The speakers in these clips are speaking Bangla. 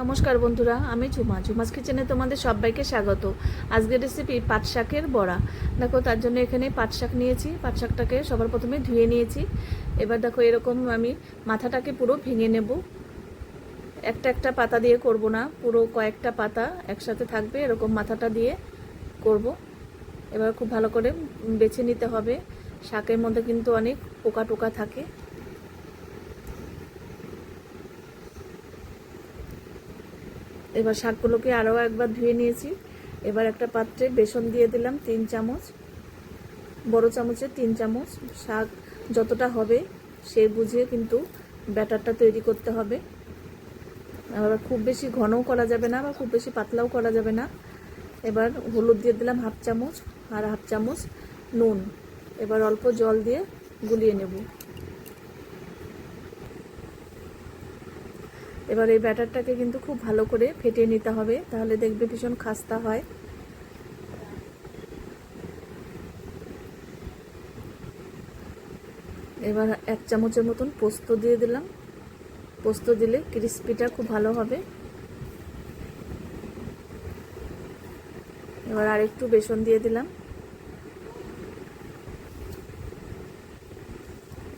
নমস্কার বন্ধুরা, আমি ঝুমা। ঝুমাস কিচেনে তোমাদের সবাইকে স্বাগত। আজকের রেসিপি পাট শাকের বড়া। দেখো, তার জন্য এখানে পাট শাক নিয়েছি। পাট শাকটাকে সবার প্রথমে ধুয়ে নিয়েছি। এবার দেখো, এরকম আমি মাথাটাকে পুরো ভেঙে নেব। একটা একটা পাতা দিয়ে করব না, পুরো কয়েকটা পাতা একসাথে থাকবে, এরকম মাথাটা দিয়ে করব। এবার খুব ভালো করে বেছে নিতে হবে। শাকের মধ্যে কিন্তু অনেক পোকা টোকা থাকে। এবার শাকগুলোকে আরও একবার ধুয়ে নিয়েছি। এবার একটা পাত্রে বেসন দিয়ে দিলাম তিন চামচ, বড় চামচের তিন চামচ। শাক যতটা হবে সে বুঝিয়ে কিন্তু ব্যাটারটা তৈরি করতে হবে। আবার খুব বেশি ঘনও করা যাবে না বা খুব বেশি পাতলাও করা যাবে না। এবার হলুদ দিয়ে দিলাম হাফ চামচ আর হাফ চামচ নুন। এবার অল্প জল দিয়ে গুলিয়ে নেব। এবার এই ব্যাটারটাকে কিন্তু খুব ভালো করে ফেটিয়ে নিতে হবে, তাহলে দেখবে ভীষণ খাস্তা হয়। এবার এক চামচের মতন পোস্ত দিয়ে দিলাম। পোস্ত দিলে ক্রিস্পিটা খুব ভালো হবে। এবার আরেকটু বেসন দিয়ে দিলাম।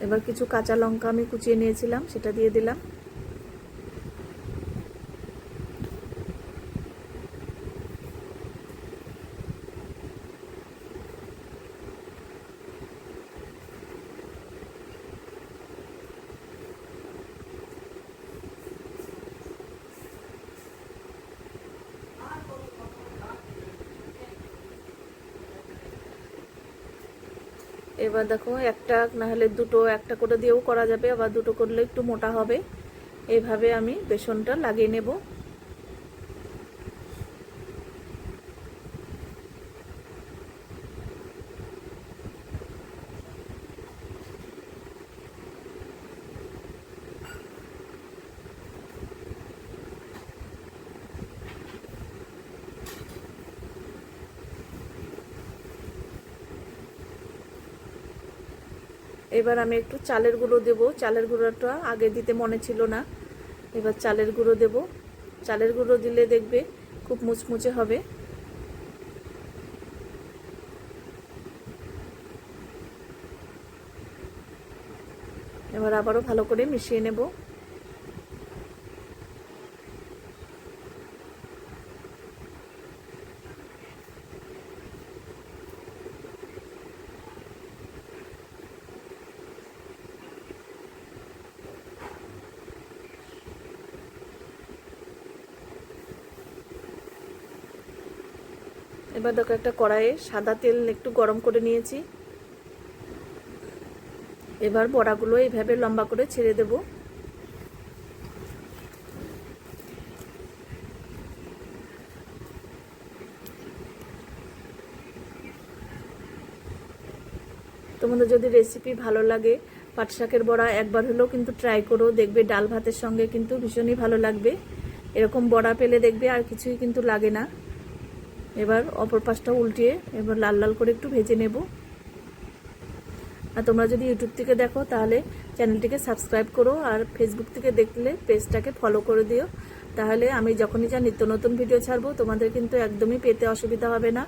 এবার কিছু কাঁচা লঙ্কা আমি কুচিয়ে নিয়েছিলাম, সেটা দিয়ে দিলাম। এবার দেখো একটা, নাহলে দুটো, একটা করে দিয়েও করা যাবে, আবার দুটো করলে একটু মোটা হবে। এভাবে আমি বেসনটা লাগিয়ে নেব। এবার আমি একটু চালের গুঁড়ো দেবো। চালের গুঁড়োটা আগে দিতে মনে ছিল না। এবার চালের গুঁড়ো দেব। চালের গুঁড়ো দিলে দেখবে খুব মুচমুচে হবে। এবার আবারও ভালো করে মিশিয়ে নেব। এবার দেখো একটা কড়াইয়ে সাদা তেল একটু গরম করে নিয়েছি। এবার বড়াগুলো এইভাবে লম্বা করে ছেড়ে দেব। তোমাদের যদি রেসিপি ভালো লাগে, পাট শাকের বড়া একবার হলেও কিন্তু ট্রাই করো, দেখবে ডাল ভাতের সঙ্গে কিন্তু ভীষণই ভালো লাগবে। এরকম বড়া পেলে দেখবে আর কিছুই কিন্তু লাগে না। এবার অপর পাশটা উল্টিয়ে এবার লাল লাল করে একটু ভেজে নেব। আর তোমরা যদি ইউটিউব থেকে দেখো, তাহলে চ্যানেলটিকে সাবস্ক্রাইব করো আর ফেসবুক থেকে দেখলে পেজটাকে ফলো করে দিও। তাহলে আমি যখনই যা নিত্য নতুন ভিডিও ছাড়বো, তোমাদের কিন্তু একদমই পেতে অসুবিধা হবে না।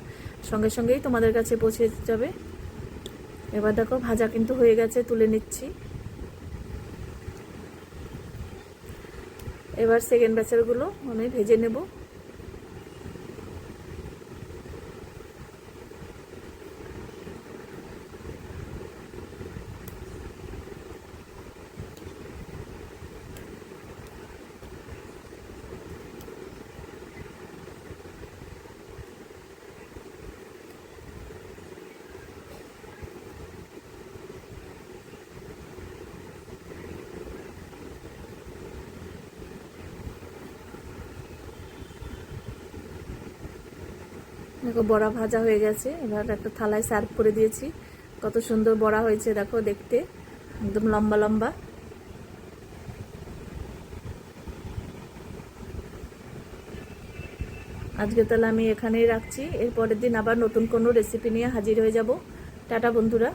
সঙ্গে সঙ্গেই তোমাদের কাছে পৌঁছে যাবে। এবার দেখো, ভাজা কিন্তু হয়ে গেছে, তুলে নিচ্ছি। এবার সেকেন্ড ব্যাচারগুলো আমি ভেজে নেব। দেখো বড়া ভাজা হয়ে গেছে। এবার একটা থালায় সার্ভ করে দিয়েছি। কত সুন্দর বড়া হয়েছে, দেখো দেখতে। একদম লম্বা লম্বা। আজকে তাহলে আমি এখানেই রাখছি। এরপরের দিন আবার নতুন কোনো রেসিপি নিয়ে হাজির হয়ে যাব। টাটা বন্ধুরা।